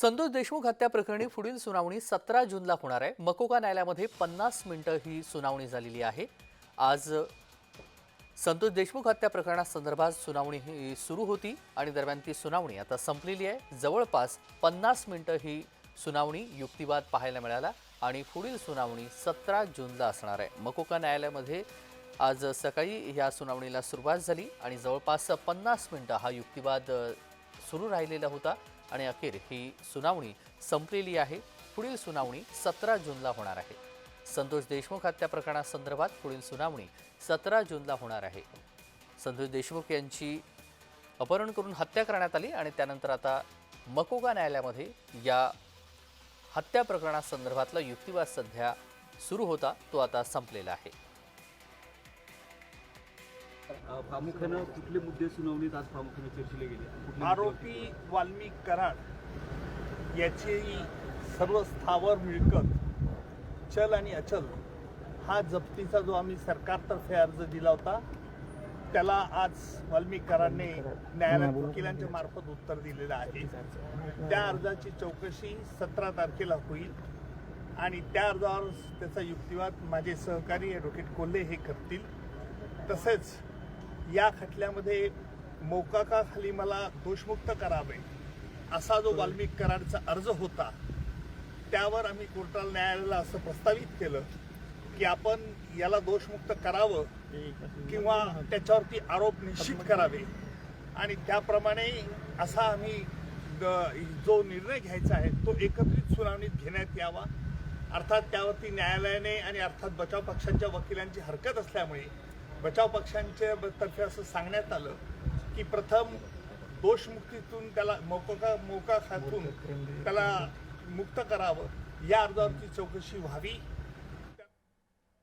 संतोष देशमुख हत्या प्रकरणी पुढील सुनावणी सतरा जूनला होणार आहे. मकोका न्यायालयामध्ये पन्नास मिनिटं ही सुनावणी झालेली आहे. आज संतोष देशमुख हत्या प्रकरणासंदर्भात सुनावणी ही सुरू होती आणि दरम्यान ती सुनावणी आता संपलेली आहे. जवळपास पन्नास मिनिटं ही सुनावणी युक्तिवाद पाहायला मिळाला आणि पुढील सुनावणी सतरा जूनला असणार आहे. मकोका न्यायालयामध्ये आज सकाळी या सुनावणीला सुरुवात झाली आणि जवळपास पन्नास मिनटं हा युक्तिवाद सुरू राहिलेला होता. आणि अखेर ही सुनावणी संपलेली आहे. पुढील सुनावणी सतरा जूनला होणार आहे. संतोष देशमुख हत्या प्रकरणासंदर्भात पुढील सुनावणी सतरा जूनला होणार आहे. संतोष देशमुख यांची अपहरण करून हत्या करण्यात आली आणि त्यानंतर आता मकोगा न्यायालयामध्ये या हत्या प्रकरणासंदर्भातला युक्तिवाद सध्या सुरू होता तो आता संपलेला आहे. प्रामुख्यानं कुठले मुद्दे सुनावणीत आज प्रामुख्याने चर्चिले गेले? आरोपी वाल्मिक कराड याची सर्व स्थावर मिळकत चल आणि अचल हा जप्तीचा जो आम्ही सरकारतर्फे अर्ज दिला होता त्याला आज वाल्मिक कराडने न्यायालयात वकिलांच्या मार्फत उत्तर दिलेलं आहे. त्या अर्जाची चौकशी सतरा तारखेला होईल आणि त्या अर्जावर त्याचा युक्तिवाद माझे सहकारी ॲडव्होकेट कोल्हे हे करतील. तसेच या खटल्यामध्ये मोकाकाखाली मला दोषमुक्त करावे असा जो वाल्मिक कराडचा अर्ज होता त्यावर आम्ही कोर्टाला न्यायालयाला असं प्रस्तावित केलं की आपण याला दोषमुक्त करावं किंवा त्याच्यावरती आरोप निश्चित करावे. आणि त्याप्रमाणे असा आम्ही जो निर्णय घ्यायचा आहे तो एकत्रित सुनावणीत घेण्यात यावा. अर्थात त्यावरती न्यायालयाने आणि अर्थात बचाव पक्षांच्या वकिलांची हरकत असल्यामुळे बचाव पक्षांच्या तर्फे असं सांगण्यात आलं की प्रथम दोषमुक्तीतून त्याला मोका मोका खातून त्याला मुक्त करावं. या अर्जावरती चौकशी व्हावी.